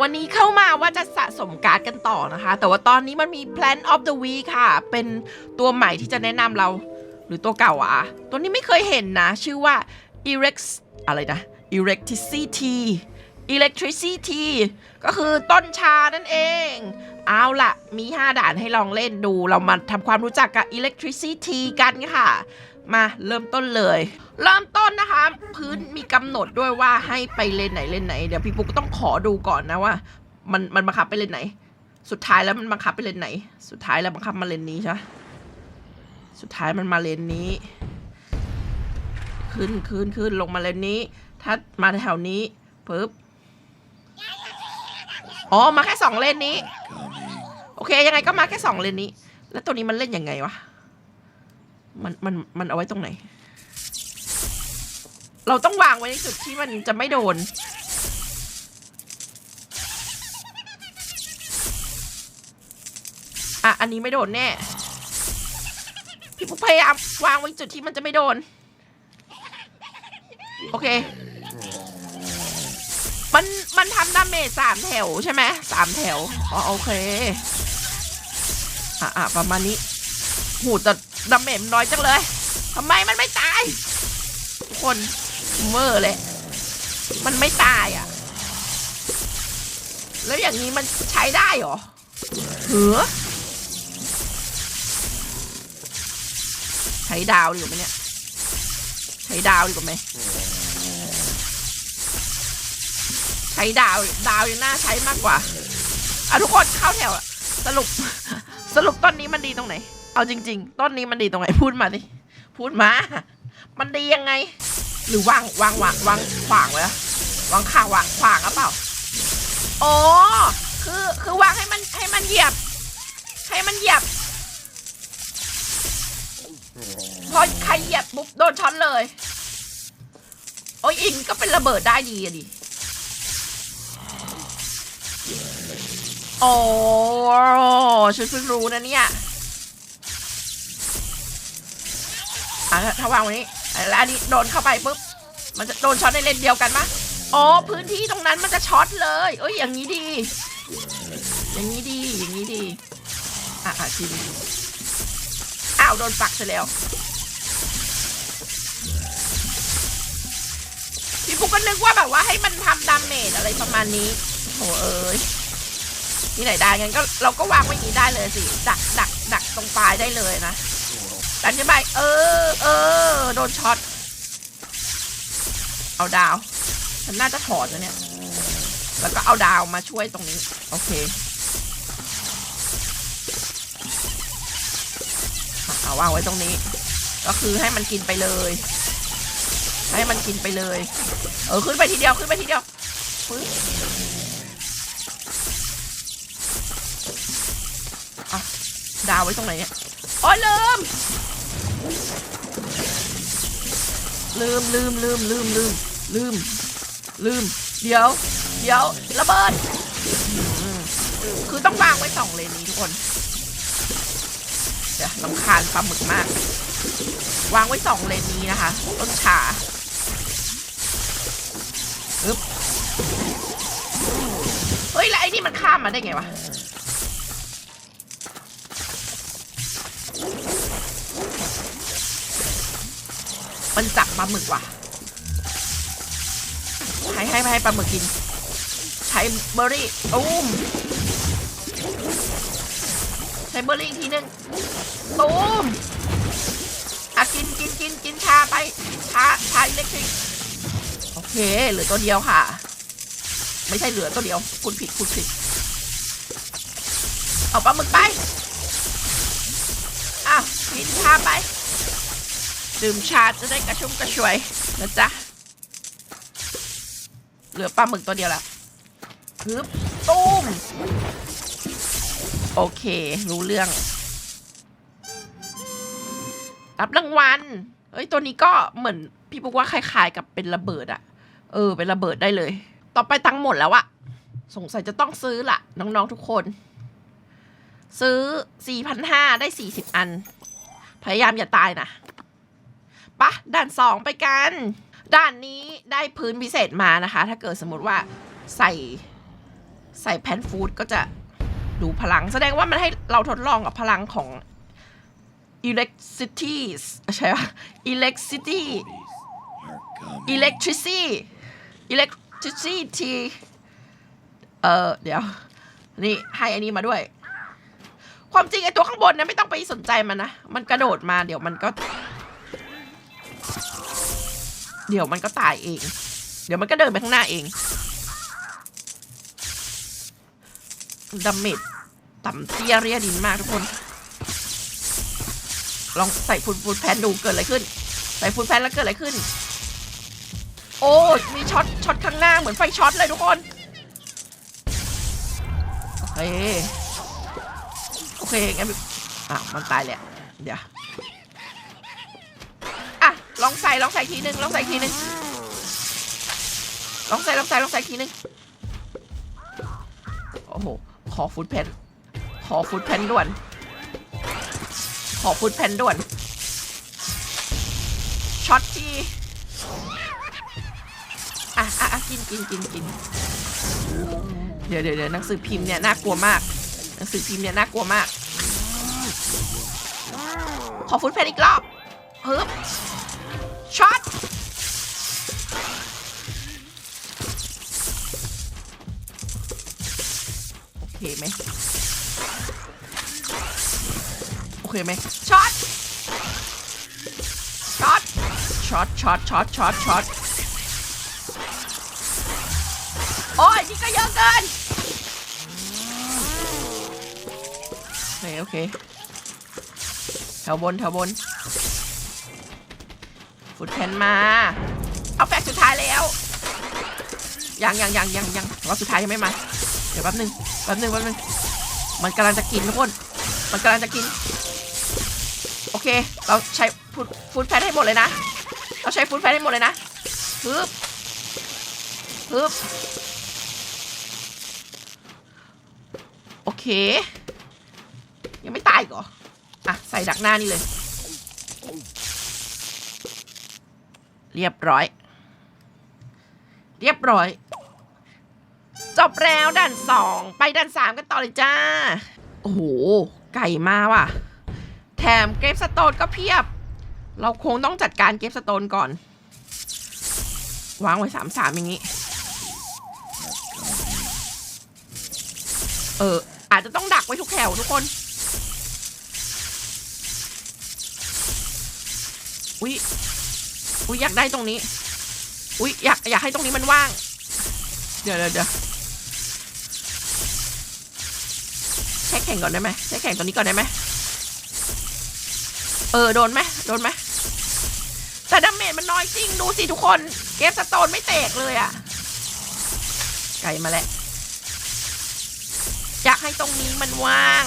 วันนี้เข้ามาว่าจะสะสมการ์ดกันต่อนะคะ แต่ว่าตอนนี้มันมี Plan of the Week ค่ะ เป็นตัวใหม่ที่จะแนะนำเรา หรือตัวเก่าอะตัวนี้ไม่เคยเห็นนะ ชื่อว่า Erex อะไรนะ Electricity Electricity ก็คือต้นชานั่นเอง เอาละมี 5 ด่านให้ลองเล่นดู เรามาทำความรู้จักกับ Electricity กันค่ะ มาเริ่มต้นเลย เริ่มต้นนะคะ พื้นมีกำหนดด้วยว่าให้ไปเลนไหนเลนไหนเดี๋ยวพี่ปุ๊กต้องขอดูก่อนนะว่า มันมันบังคับไปเลนไหน สุดท้ายแล้วมันบังคับไปเลนไหน สุดท้ายแล้วบังคับมาเลนนี้ใช่สุดท้ายมันมาเลนนี้ ขึ้นขึ้นขึ้นลงมาเลนนี้ ถ้ามาแถวนี้ปึ๊บอ๋อมาแค่สองเลนนี้ โอเคยังไงก็มาแค่สองเลนนี้ แล้วตัวนี้มันเล่นยังไงวะ มันมันมันเอาไว้ตรงไหน เราต้องวางไว้ในจุดที่มันจะไม่โดน อะ อันนี้ไม่โดนแน่ พี่ปุ๊กพยายามวางไว้จุดที่มันจะไม่โดน โอเค มันมันทำดาเมจสามแถวใช่ไหมสามแถว อ๋อโอเค อะอะประมาณนี้ หูแต่ ดาเมจมันน้อยจังเลยทำไมมันไม่ตาย ทุกคนเมอร์เลย มันไม่ตายอะ แล้วอย่างนี้มันใช้ได้เหรอเหรอใช้ดาวดีกว่าไหมเนี่ย ใช้ดาวดีกว่าไหมใช้ดาวดาวยังน่าใช้มากกว่าอะทุกคนเข้าแถวสรุปสรุปต้นนี้มันดีตรงไหน เอาจริง ๆ ต้นนี้มันดีตรงไหนพูดมาดิพูดมา มันดียังไง หรือวางวางวางวางขวางไว้อวางข่างวางขวางหรือเปล่าโอ๋อคือคือวางให้มันให้มันเหยียบ ให้มันเหยียบ พอใครเหยียบปุ๊บโดนช็อตเลย โอ้ยอิงก็เป็นระเบิดได้ดีอะดิโอ้ฉันเพิ่งรู้นะเนี่ย อะถ้าวางไว้นี้แล้วอันนี้โดนเข้าไปปุ๊บ มันจะโดนช็อตในเลนเดียวกันมะอ๋อพื้นที่ตรงนั้นมันจะช็อตเลยเอ้ยอย่างนี้ดี อย่างนี้ดีอย่างนี้ดีอะอะทีนี้อ้าวโดนปักไปแล้วพี่ปุ๊กก็นึกว่าแบบว่าให้มันทำดาเมจอะไรประมาณนี้โอ้เอ้ยที่ไหนได้งั้นก็เราก็วางไว้อย่างนี้ได้เลยสิดักดักดักตรงปลายได้เลยนะ ดันขึ้นไปเออเออโดนช็อต เอาดาวฉันน่าจะถอดนะเนี่ย แล้วก็เอาดาวมาช่วยตรงนี้ โอเค เอาวางไว้ตรงนี้ ก็คือให้มันกินไปเลย ให้มันกินไปเลย เออขึ้นไปทีเดียวขึ้นไปทีเดียวปึ๊บอะดาวไว้ตรงไหนเนี่ย โอ้ยลืม ลืมลืมลืมลืมลืมลืมลืม เดี๋ยว เดี๋ยวระเบิด คือต้องวางไว้สองเลนนี้ทุกคน เดี๋ยวลำคาญปลาหมึกมาก วางไว้สองเลนนี้นะคะ ต้นฉาอึ๊บเฮ้ย แล้วไอ้นี่มันข้ามมาได้ไงวะ มันจับปลาหมึกว่ะให้ให้ให้ปลาหมึกกิน ใช้เบอร์รี่ตูมใช้เบอร์รี่อีกทีนึงตูมอะกินกินกินกินชาไปชาชาอิเล็กทริกโอเคเหลือตัวเดียวค่ะ ไม่ใช่เหลือตัวเดียวคุณผิดคุณผิดเอาปลาหมึกไปอ้าวกินชาไป ดื่มชาจะได้กระชุ่มกระชวยนะจ๊ะ เหลือปลาหมึกตัวเดียวละฮึบตุ้ม โอเค รู้เรื่อง รับรางวัลเอ้ย ตัวนี้ก็เหมือนพี่ปุ๊กว่าคล้ายๆกับเป็นระเบิดอะเออ เป็นระเบิดได้เลย ต่อไปตังหมดแล้วอะสงสัยจะต้องซื้อละน้องๆทุกคน ซื้อ 4,500 ได้ 40 อัน พยายามอย่าตายนะ ปะด่านสองไปกัน ด่านนี้ได้พื้นพิเศษมานะคะ ถ้าเกิดสมมติว่าใส่ใส่แพนฟูดก็จะดูพลัง แสดงว่ามันให้เราทดลองกับพลังของ electricity ใช่ปะ electricity electricity electricity เออเดี๋ยว นี่ให้อันนี้มาด้วย ความจริงไอตัวข้างบนนะไม่ต้องไปสนใจมันนะ มันกระโดดมาเดี๋ยวมันก็ เดี๋ยวมันก็ตายเอง เดี๋ยวมันก็เดินไปข้างหน้าเองดาเมจต่ำเตี้ยเรียดินมากทุกคน ลองใส่ฟูดฟูดแพนดูเกิดอะไรขึ้น ใส่ฟูดแพนแล้วเกิดอะไรขึ้น โอ้ยมีช็อตช็อตข้างหน้าเหมือนไฟช็อตเลยทุกคน โอเค โอเคงั้นอะมันตายแหละเดี๋ยว อะ ลองใส่ลองใส่ทีนึงลองใส่ทีนึงลองใส่ลองใส่ลองใส่ทีนึงโอ้โหขอฟุตแพนขอฟุตแพนด่วน ขอฟุตแพนด่วนช็อตทีอะอะอะกินกินกินกินเดี๋ยวเดี๋ยวเดี๋ยวหนังสือพิมพ์เนี่ยน่ากลัวมาก หนังสือพิมพ์เนี่ยน่ากลัวมาก ขอฟุตแพนอีกรอบฮึบ ไหมโอเคไหมช็อตช็อตช็อตช็อตช็อตช็อตช็อตโอ้ยนี่ก็เยอะเกินโอเคโอเคแถวบนแถวบนฟุตแพนมา เอาแฟกสุดท้ายแล้วยังยังยังยังยังรอบสุดท้ายยังไม่มา เดี๋ยวแป๊บหนึง แป๊บหนึงแป๊บนึงมันกำลังจะกินทุกคน มันกำลังจะกิน โอเค เราใช้ฟูดแพนให้หมดเลยนะ เราใช้ฟูดแพนให้หมดเลยนะฮึบฮึบโอเค ยังไม่ตายกเหรออะ ใส่ดักหน้านี่เลย เรียบร้อย เรียบร้อย จบแล้วด่านสองไปด่านสามกันต่อเลยจ้า โอ้โห ไก่มาว่ะ แถมเกฟสโตนก็เพียบ เราคงต้องจัดการเกฟสโตนก่อน วางไว้สามสามอย่างนี้ เออ อาจจะต้องดักไว้ทุกแถวทุกคน อุ๊ย อุ๊ย อยากได้ตรงนี้ อุ๊ย อยากอยากให้ตรงนี้มันว่าง เดี๋ยวเดี๋ยว ช้แข่งก่อนได้ไหมใช้แข่งตัวนี้ก่อนได้ไหมเออโดนไหมโดนไหมแต่ดาเมจมันน้อยจริงดูสิทุกคน เกฟสโตนไม่แตกเลยอะไกลมาแล้วอยากให้ตรงนี้มันว่าง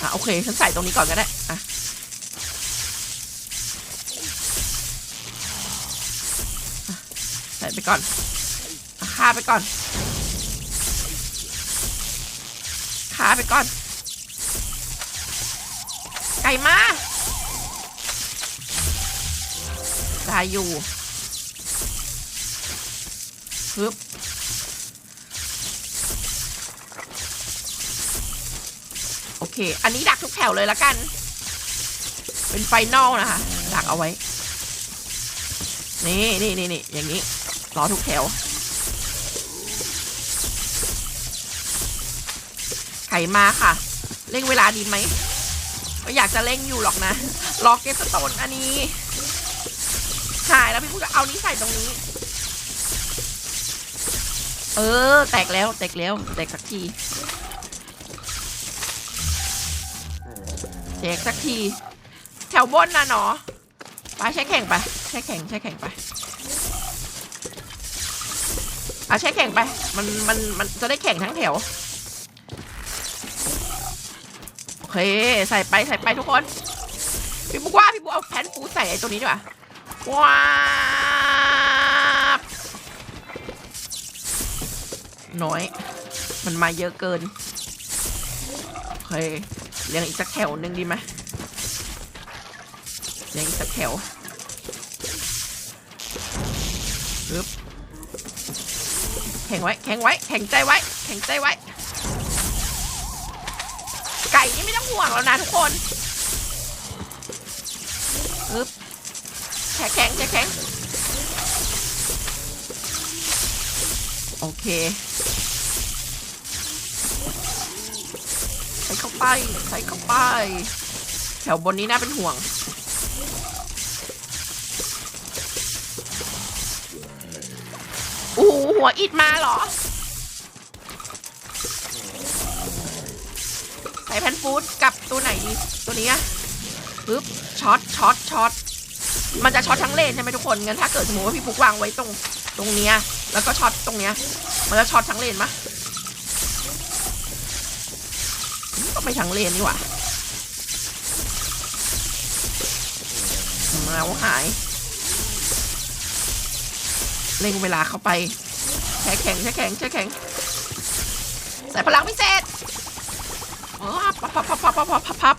อะโอเคฉันใส่ตรงนี้ก่อนก็ได้ อะใส่ไปก่อน ฆ่าไปก่อนฆ่าไปก่อน ไก่มาได้อยู่ฮึบโอเค อันนี้ดักทุกแถวเลยละกัน เป็นไฟนอลนะคะ ดักเอาไว้ นี่นี่นี่นี่อย่างนี้ รอทุกแถว ไขมาค่ะ เร่งเวลาดีไหมก็อยากจะเร่งอยู่หรอกนะรอเกสโตนอันนี้หายแล้วพี่พูดก็เอานี้ใส่ตรงนี้ เออ แตกแล้ว แตกแล้ว แตกสักทีแจกสักที แถวบนนะเนาะไปใช้แข่งไป ใช้แข่งใช้แข่งไปเอาใช้แข่งไป มันมันมันจะได้แข่งทั้งแถว เค ใส่ไปใส่ไปทุกคน พี่บุ๊กว่าพี่บุ๊กเอาแผ่นฟูใส่ไอ้ตัวนี้ดีกว่าว้าน้อย มันมาเยอะเกินโอเคเลี้ยงอีกสักแถวหนึ่งดีไหมเลี้ยงอีกสักแถวปึ๊บแข็งไว้ แข็งไว้ แข็งใจไว้ แข็งใจไว้ ก่นี่ไม่ต้องห่วงแล้วนะทุกคนปึ๊บแข็งแข็งแข็งโอเคใส่เข้าไปใส่เข้าไป แถวบนนี้น่าเป็นห่วง โอ้โหหัวอิดมาเหรอ ส่แพนฟูดกับตัวไหนดี ตัวนี้อะปึ๊บช็อตช็อตช็อตมันจะช็อตทั้งเลนใช่ไหมทุกคนงั้นถ้าเกิดสมมติว่าพี่ฟุกวางไว้ตรงตรงเนี้ยแล้วก็ช็อตตรงเนี้ย มันจะช็อตทั้งเลนมะก็ไม่ทั้งเลนนี่หว่าเมาหายเร่งเวลาเข้าไปแช่แข็งแช่แข็งแช่แข็งใส่พลังพิเศษ อ๋อพับพับพับพับพับพับพับ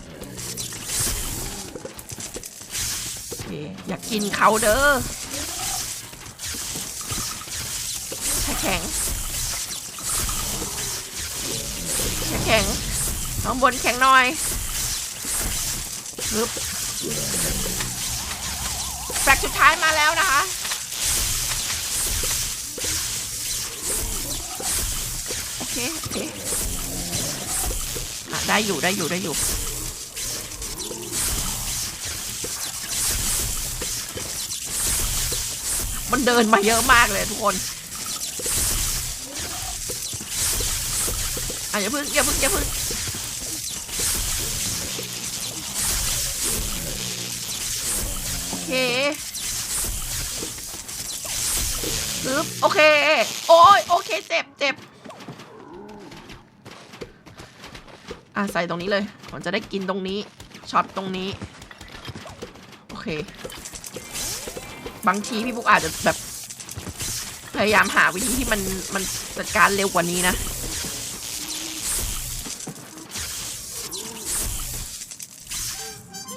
อยากกินเขาเด้อแข็งแข็งข้างบนแข็งหน่อยปึ๊บแฟกสุดท้ายมาแล้วนะคะโอเคโอเค ได้อยู่ได้อยู่ได้อยู่ มันเดินมาเยอะมากเลยทุกคนอะอย่าเพึ่งอย่าเพึ่งอย่าเพึ่งโอเคปึ๊บโอเค โอ้ยโอเคเจ็บเจ็บ อะใส่ตรงนี้เลย ผมจะได้กินตรงนี้ช็อตตรงนี้ โอเค บางทีพี่บุ๊กอาจจะแบบ พยายามหาวิธีที่มันมันจัดการเร็วกว่านี้นะ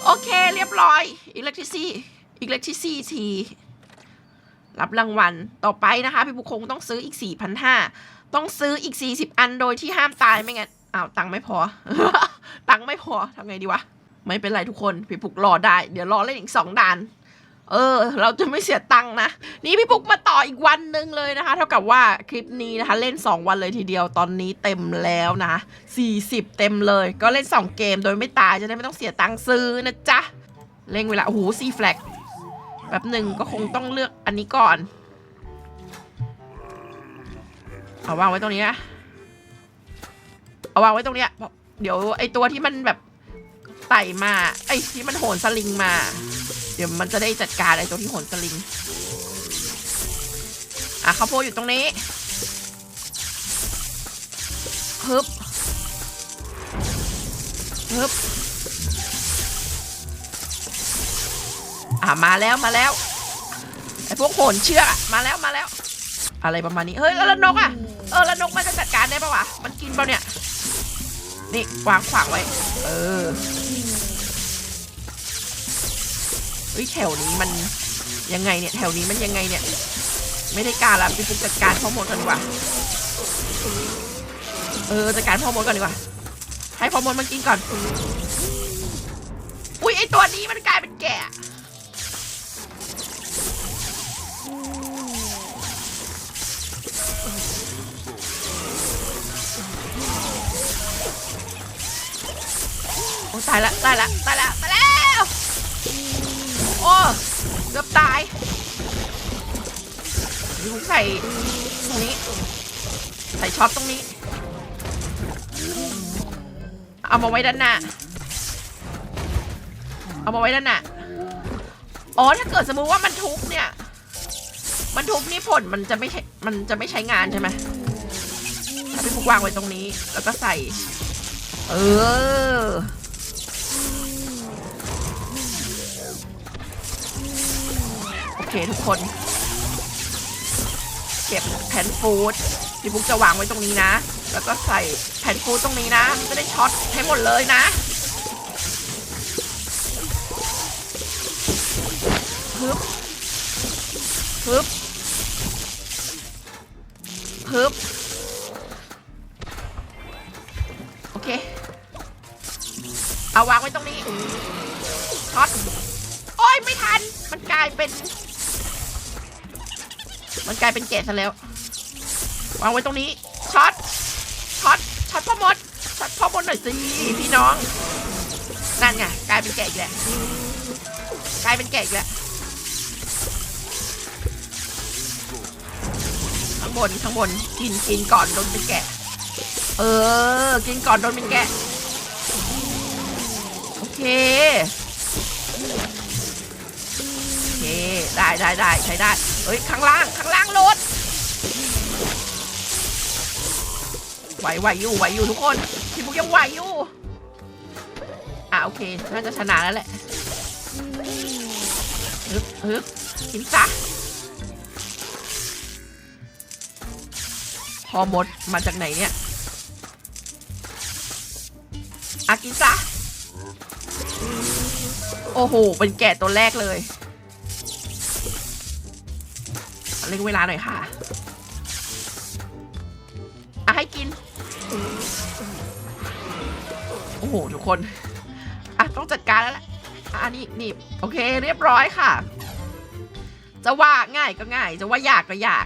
โอเคเรียบร้อย Electricity Electricity รับรางวัลต่อไปนะคะ พี่บุ๊กคงต้องซื้ออีก 4,500 ต้องซื้ออีก 40 อันโดยที่ห้ามตายไม่งั้น อ้าวตังค์ไม่พอ ตังค์ไม่พอทำไงดีวะ ไม่เป็นไรทุกคนพี่ปุกรอได้ เดี๋ยวรอเล่นอีกสองด่าน เออ เราจะไม่เสียตังค์นะ นี่พี่ปุกมาต่ออีกวันหนึ่งเลยนะคะ เท่ากับว่าคลิปนี้นะคะ เล่น 2 วันเลยทีเดียวตอนนี้เต็มแล้วนะ 40 เต็มเลย ก็เล่น 2 เกมโดยไม่ตายจะได้ไม่ต้องเสียตังค์ซื้อนะจ๊ะเล่งเวลาโอ้โหซีแฟลกแบบหนึ่งก็คงต้องเลือกอันนี้ก่อน เอาวางไว้ตรงนี้นะ เอาวางไว้ตรงเนี้ยเดี๋ยวไอตัวที่มันแบบไต่มา ไอที่มันโหนสลิงมา เดี๋ยวมันจะได้จัดการไอตัวที่โหนสลิง อะข้าวโพดอยู่ตรงนี้ฮึบฮึบอะมาแล้วมาแล้วไอพวกโหนเชือกอมาแล้วมาแล้ว อะไรประมาณนี้ เฮ้ยแล้วนกอะ เออแล้วนกมันจะจัดการได้ปะวะ มันกินเปล่าเนี่ย นี่วางขวางไว้ เออเฮ้ยแถวนี้มันยังไงเนี่ย แถวนี้มันยังไงเนี่ย ไม่ได้การละพี่ปุ๊กจัดการพ่อมดก่อนดีกว่า เออจัดการพ่อมดก่อนดีกว่า ให้พ่อมดมันกินก่อน อุ้ยไอตัวนี้มันกลายเป็นแกะายละตายละตายละตายแล้วโอ้เกือบตายนี่ผมใส่ตรงนี้ ใส่ช็อตตรงนี้ เอามาไว้ด้านหน้า เอามาไว้ด้านหน้าอ๋อถ้าเกิดสมมุติว่ามันทุบเนี่ย มันทุบนี่ผลมันจะไม่ใช่มันจะไม่ใช้งานใช่ไหมถ้าพี่ฟุกวางไว้ตรงนี้ แล้วก็ใส่ เออ ทุกคน เก็บแผ่นฟูดพี่บุ๊กจะวางไว้ตรงนี้นะ แล้วก็ใส่แผ่นฟูดตรงนี้นะมันจะได้ช็อตให้หมดเลยนะฮึบฮึบฮึบโอเค เอาวางไว้ตรงนี้ช็อตโอ้ยไม่ทัน มันกลายเป็นายเป็นแกะซะแล้ววางไว้ตรงนี้ช็อตช็อตช็อตพ่อมดช็อตพ่อมดหน่อยสิพี่น้องนั่นไงกลายเป็นแกะอีกแล้วกลายเป็นแกะอีกแล้วข้างบนข้างบนกินกินก่อนโดนเป็นแกะ เออ กินก่อนโดนเป็นแกะ โอเคโอเค ได้ได้ได้ใช้ได้เฮ้ยข้างล่างข้างล่างโหลดไหวไหวอยู่ไหวอยู่ทุกคนพี่บุ๊กยังไหวอยู่อะโอเคน่าจะชนะแล้วแหละฮึบฮึบกินซะพอหมดมาจากไหนเนี่ยอากินซะโอ้โห เป็นแกะตัวแรกเลย เล่นเวลาหน่อยค่ะอะให้กิน โอ้โห ทุกคน อะ ต้องจัดการแล้วแหละอะนี่นี่โอเค เรียบร้อยค่ะ จะว่าง่ายก็ง่าย จะว่ายากก็ยาก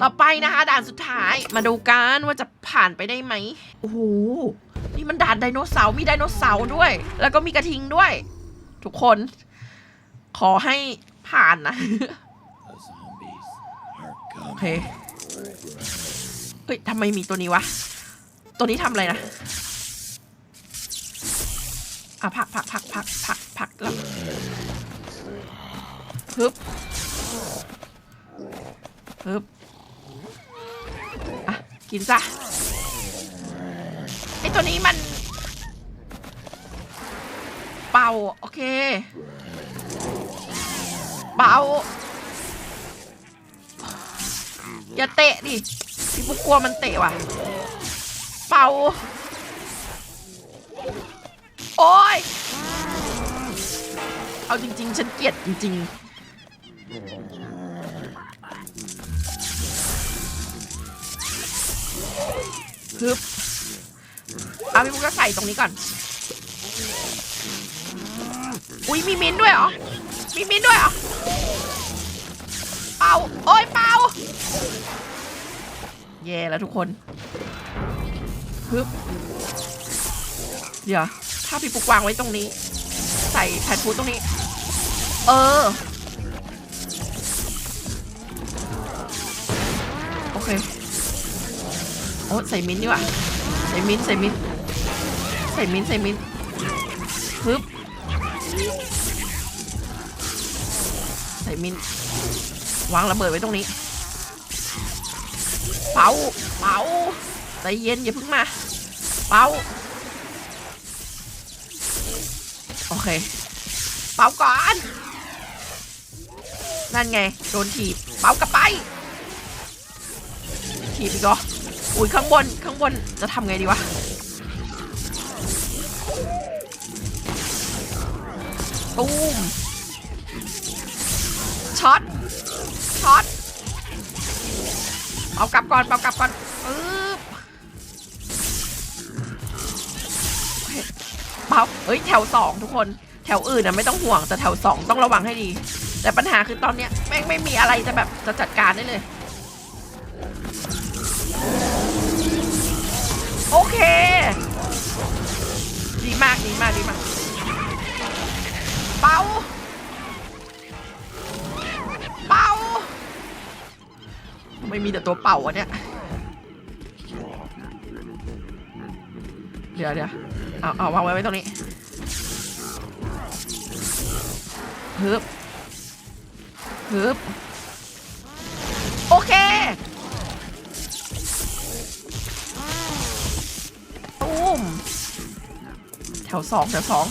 ต่อไปนะคะด่านสุดท้ายมาดูกันว่าจะผ่านไปได้ไหมโอ้โหนี่มันด่านไดโนเสาร์มีไดโนเสาร์ด้วย แล้วก็มีกระทิงด้วย ทุกคน ขอให้ ผ่านนะ The zombies are โอเค coming. เฮ้ยทำไมมีตัวนี้วะ ตัวนี้ทำอะไรนะ อะพักพักพักพักพักพักแล้วฮึบฮึบอะ กินซะ ไอตัวนี้มัน เป่า โอเค เปาอย่าเตะดิพี่ปุ๊กกลัวมันเตะว่ะ เป่า โอ้ย เอาจริง ๆ ฉันเกลียดจริง ๆ ฮึบ เอาพี่ปุ๊กก็ใส่ตรงนี้ก่อน อุ้ยมีมินด้วยเหรอ มีมินด้วยเหรอ เป่า โอ้ยเป่าแย่แล้วทุกคนฮึบเดี๋ยว ถ้าพี่ปุกวางไว้ตรงนี้ ใส่แพนฟูตรงนี้ เออ โอเค โอ้ใส่มิ้นดีกว่า ใส่มิ้นใส่มิ้นใส่มิ้นใส่มิ้นฮึบ ใส่มินวางระเบิดไว้ตรงนี้เป่าเป่าใจเย็นอย่าเพิ่งมาเป่าโอเคเป่าก่อน นั่นไง โดนถีบเป่ากลับไป ถีบอีกเหรออุ้ยข้างบนข้างบนจะทำไงดีวะ ตูมช็อตช็อตเอากลับก่อนเอากลับก่อนปึ๊บโอเคเปาเฮ้ยแถวสองทุกคนแถวอื่นนะไม่ต้องห่วงแต่แถวสองต้องระวังให้ดี แต่ปัญหาคือตอนเนี้ยแม่งไม่มีอะไรจะแบบจะจัดการได้เลย โอเค ดีมากดีมากดีมาก ป่าเป่าไม่มีแต่ตัวเป่าอะเนี่ยเดี๋ยวเดี๋ยวเอาเอาวางไว้ไว้ตรงนี้ฮึบฮึบโอเคตูมแถวสองแถวสอง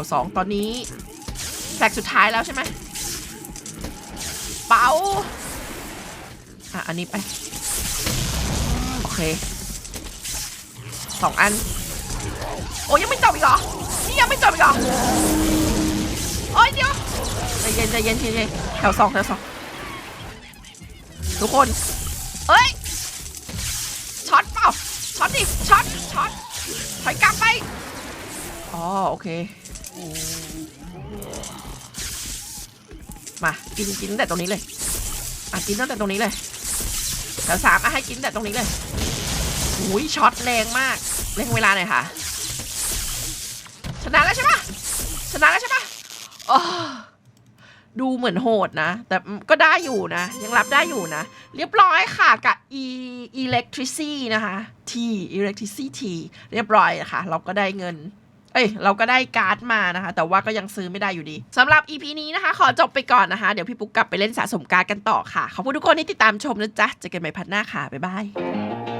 วสองตอนนี้แฟลกสุดท้ายแล้วใช่ไหมเป๋าอะ อันนี้ไป โอเคสองอัน โอ้ยังไม่จบอีกเหรอ นี่ยังไม่จบอีกเหรอเย็นใจเย็นใจเย็นแถวสองแถวสองทุกคน เอ้ย ช็อตเปล่า ช็อตดิ ช็อต ช็อต ถอยกลับไป อ๋อ โอเค มากินกินแต่ตรงนี้เลยอะกินตั้งแต่ตรงนี้เลยแถวสามอะให้กินแต่ตรงนี้เลยอุ้ยช็อตแรงมากเร่งเวลาหน่อยค่ะ ชนะแล้วใช่ปะชนะแล้วใช่ปะโอ้ดูเหมือนโหดนะ แต่ก็ได้อยู่นะ ยังรับได้อยู่นะ เรียบร้อยค่ะกับ e electricity นะคะ t electricity เรียบร้อยนะคะ เราก็ได้เงิน อ้ยเราก็ได้การ์ดมานะคะ แต่ว่าก็ยังซื้อไม่ได้อยู่ดีสำหรับ EP นี้นะคะ ขอจบไปก่อนนะคะ เดี๋ยวพี่ปุ๊กกลับไปเล่นสะสมการ์ดกันต่อค่ะ ขอบคุณทุกคนที่ติดตามชมนะจ๊ะเจอกันใหม่พัดหน้าค่ะบ๊ายบาย